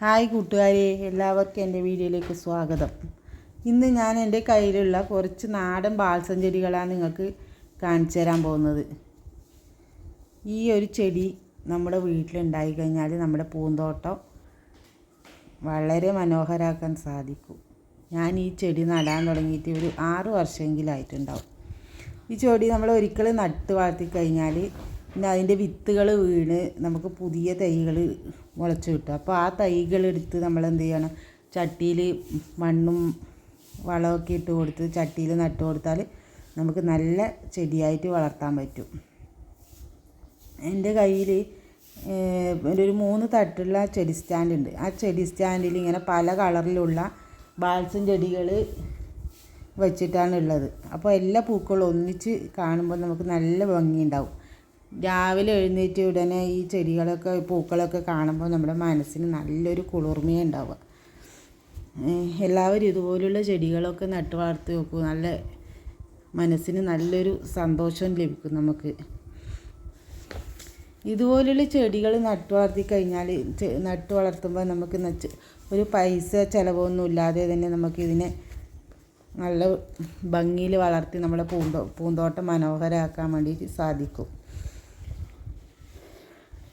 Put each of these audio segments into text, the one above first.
Hi കൂട്ടുകാരെ എല്ലാവർക്കും എന്റെ വീഡിയോയിലേക്ക് സ്വാഗതം. ഇന്ന് ഞാൻ എന്റെ കയ്യിലുള്ള കുറച്ച് നാടൻ ബാൽസം ചെടികളാണ് നിങ്ങൾക്ക് കാണിച്ചു തരാൻ പോകുന്നത്. ഈ ഒരു ചെടി നമ്മുടെ വീട്ടിലുണ്ടായി കഴിഞ്ഞാൽ നമ്മുടെ പൂന്തോട്ടം വളരെ മനോഹരമാക്കാൻ സാധിക്കും. ഞാൻ ഈ ചെടി നടാൻ തുടങ്ങിയിട്ട് ഒരു ആറ് വർഷമെങ്കിലായിട്ടുണ്ടാവും. ഈ ചെടി നമ്മൾ ഒരിക്കലും നട്ട് വളർത്തി കഴിഞ്ഞാൽ പിന്നെ അതിന്റെ വിത്തുകൾ വീണ് നമുക്ക് പുതിയ തൈകൾ മുളച്ച് കിട്ടും. അപ്പോൾ ആ തൈകളെടുത്ത് നമ്മൾ എന്ത് ചെയ്യണം? ചട്ടിയിൽ മണ്ണും വളമൊക്കെ ഇട്ട് കൊടുത്ത് ചട്ടിയിൽ നട്ട് കൊടുത്താൽ നമുക്ക് നല്ല ചെടിയായിട്ട് വളർത്താൻ പറ്റും. എന്റെ കയ്യിൽ ഒരു മൂന്ന് തട്ടുള്ള ചെടി സ്റ്റാൻഡ് ഉണ്ട്. ആ ചെടി സ്റ്റാൻഡിൽ ഇങ്ങനെ പല കളറിലുള്ള ബാൽസും ചെടികൾ വെച്ചിട്ടാണ് ഉള്ളത്. അപ്പോൾ എല്ലാ പൂക്കളും ഒന്നിച്ച് കാണുമ്പോൾ നമുക്ക് നല്ല ഭംഗിയുണ്ടാവും. രാവിലെ എഴുന്നേറ്റ് ഉടനെ ഈ ചെടികളൊക്കെ പൂക്കളൊക്കെ കാണുമ്പോൾ നമ്മുടെ മനസ്സിന് നല്ലൊരു കുളിർമയുണ്ടാവുക എല്ലാവരും ഇതുപോലുള്ള ചെടികളൊക്കെ നട്ടു വളർത്തി നോക്കൂ നല്ല മനസ്സിന് നല്ലൊരു സന്തോഷം ലഭിക്കും നമുക്ക്. ഇതുപോലുള്ള ചെടികൾ നട്ടു വളർത്തി കഴിഞ്ഞാൽ നട്ടു വളർത്തുമ്പോൾ നമുക്ക് ഒരു പൈസ ചിലവൊന്നും ഇല്ലാതെ തന്നെ നമുക്കിതിനെ നല്ല ഭംഗിയിൽ വളർത്തി നമ്മുടെ പൂന്തോ പൂന്തോട്ടം മനോഹരമാക്കാൻ വേണ്ടിയിട്ട് സാധിക്കും.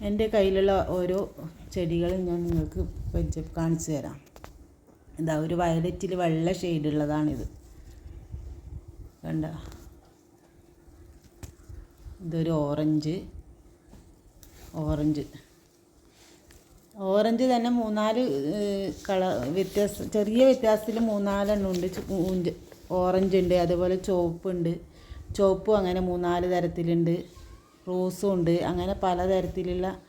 എന്റെ കയ്യിലുള്ള ഓരോ ചെടികളും ഞാൻ നിങ്ങൾക്ക് വെച്ച് കാണിച്ചു തരാം. എന്താ ഒരു വയലറ്റിൽ വെള്ള ഷെയ്ഡുള്ളതാണിത് കണ്ട? ഇതൊരു ഓറഞ്ച് ഓറഞ്ച് ഓറഞ്ച് തന്നെ മൂന്നാൽ കളർ വ്യത്യാസം ചെറിയ വ്യത്യാസത്തിൽ മൂന്നാലെണ്ണം ഉണ്ട്. ഓറഞ്ച് ഉണ്ട് അതുപോലെ ചുവപ്പുണ്ട്. ചുവപ്പും അങ്ങനെ മൂന്നാൽ തരത്തിലുണ്ട്. റോസും ഉണ്ട്. അങ്ങനെ പലതരത്തിലുള്ള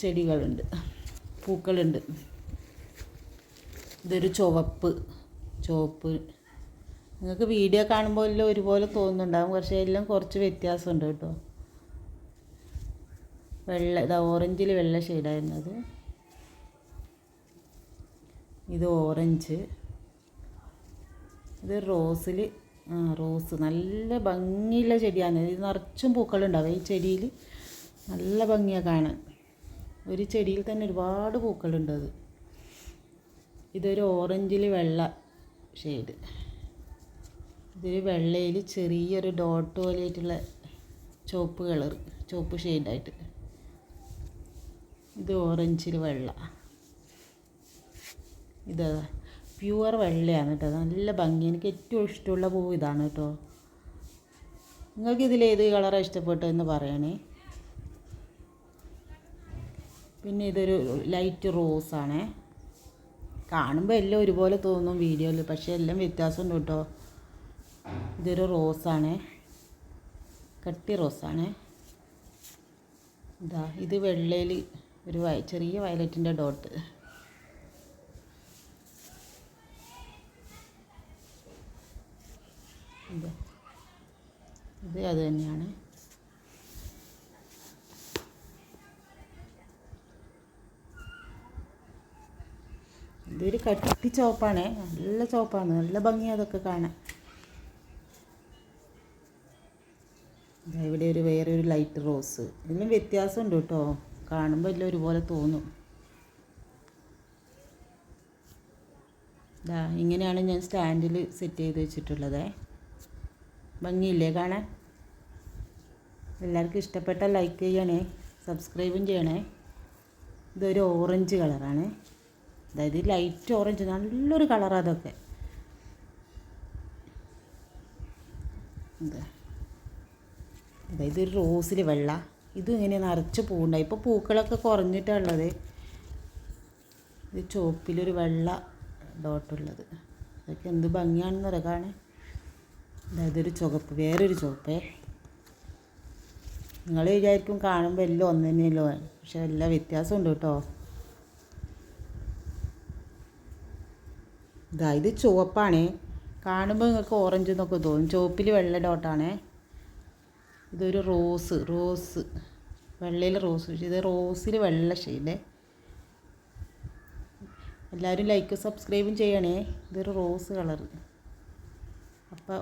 ചെടികളുണ്ട്. പൂക്കളുണ്ട്. ഇതൊരു ചുവപ്പ് ചുവപ്പ്. നിങ്ങൾക്ക് വീഡിയോ കാണുമ്പോൾ എല്ലാം ഒരുപോലെ തോന്നുന്നുണ്ടാകും പക്ഷേ എല്ലാം കുറച്ച് വ്യത്യാസമുണ്ട് കേട്ടോ. വെള്ള ഇതാ ഓറഞ്ചിൽ വെള്ള ഷെയ്ഡായിരുന്നത്. ഇത് ഓറഞ്ച്. ഇത് റോസിൽ റോസ്. നല്ല ഭംഗിയുള്ള ചെടിയാണ്. ഇത് നിറച്ചും പൂക്കളുണ്ടാവും. ഈ ചെടിയിൽ നല്ല ഭംഗിയാണ് കാണാൻ. ഒരു ചെടിയിൽ തന്നെ ഒരുപാട് പൂക്കളുണ്ട് അത്. ഇതൊരു ഓറഞ്ചിൽ വെള്ള ഷെയ്ഡ്. ഇതൊരു വെള്ളയിൽ ചെറിയൊരു ഡോട്ട് പോലെയായിട്ടുള്ള ചുവപ്പ് കളർ ചുവപ്പ് ഷെയ്ഡായിട്ട്. ഇത് ഓറഞ്ചിൽ വെള്ള. ഇതാ. പ്യുവർ വെള്ളയാണ് കേട്ടോ. നല്ല ഭംഗി. എനിക്ക് ഏറ്റവും ഇഷ്ടമുള്ള പൂ ഇതാണ് കേട്ടോ. നിങ്ങൾക്ക് ഇതിൽ ഏത് കളറാണ് ഇഷ്ടപ്പെട്ടതെന്ന് പറയണേ. പിന്നെ ഇതൊരു ലൈറ്റ് റോസാണേ കാണുമ്പോൾ എല്ലാം ഒരുപോലെ തോന്നും വീഡിയോയിൽ പക്ഷേ എല്ലാം വ്യത്യാസമുണ്ട് കേട്ടോ. ഇതൊരു റോസാണ് കട്ടി റോസാണ് ഇതാ ഇത് വെള്ളയിൽ ഒരു ചെറിയ വയലറ്റിന്റെ ഡോട്ട്. ഇത്. അത് തന്നെയാണ്. ഇതൊരു കട്ടി ചോപ്പാണ്. നല്ല ചോപ്പാണ്. നല്ല ഭംഗി അതൊക്കെ കാണാൻ. ഇവിടെ ഒരു വേറെ ഒരു ലൈറ്റ് റോസ് ഇതിലും വ്യത്യാസമുണ്ട് കേട്ടോ. കാണുമ്പോൾ എല്ലാം ഒരുപോലെ തോന്നും. ഇതാ ഇങ്ങനെയാണ് ഞാൻ സ്റ്റാൻഡിൽ സെറ്റ് ചെയ്ത് വെച്ചിട്ടുള്ളത്. ഭംഗിയില്ലേ കാണാൻ? എല്ലാവർക്കും ഇഷ്ടപ്പെട്ട ലൈക്ക് ചെയ്യണേ സബ്സ്ക്രൈബും ചെയ്യണേ. ഇതൊരു ഓറഞ്ച് കളറാണ് അതായത് ലൈറ്റ് ഓറഞ്ച് നല്ലൊരു കളറാണ് അതൊക്കെ. അതായത് ഒരു റോസിൽ വെള്ള. ഇത് ഇങ്ങനെ നിറച്ച് പൂവുണ്ടായി. ഇപ്പോൾ പൂക്കളൊക്കെ കുറഞ്ഞിട്ടുള്ളത് ഇത് ചുവപ്പിലൊരു വെള്ള ഡോട്ടുള്ളത് അതൊക്കെ എന്ത് ഭംഗിയാണെന്ന് കാണാൻ. അതായത് ഒരു ചുവപ്പ് വേറൊരു ചുവപ്പ്. നിങ്ങൾ വിചാരിക്കും കാണുമ്പോൾ എല്ലാം ഒന്ന് തന്നെയല്ലോ പക്ഷെ എല്ലാ വ്യത്യാസമുണ്ട് കേട്ടോ. ഇതാ ഇത് ചുവപ്പാണ്. കാണുമ്പോൾ നിങ്ങൾക്ക് ഓറഞ്ച് എന്നൊക്കെ തോന്നും. ചുവപ്പിൽ വെള്ള ഡോട്ടാണ് ഇതൊരു റോസ് റോസ് വെള്ളയിൽ റോസ് ഇത് റോസിൽ വെള്ള ഷെയ്ഡ് എല്ലാവരും ലൈക്കും സബ്സ്ക്രൈബും ചെയ്യണേ. ഇതൊരു റോസ് കളർ അപ്പോൾ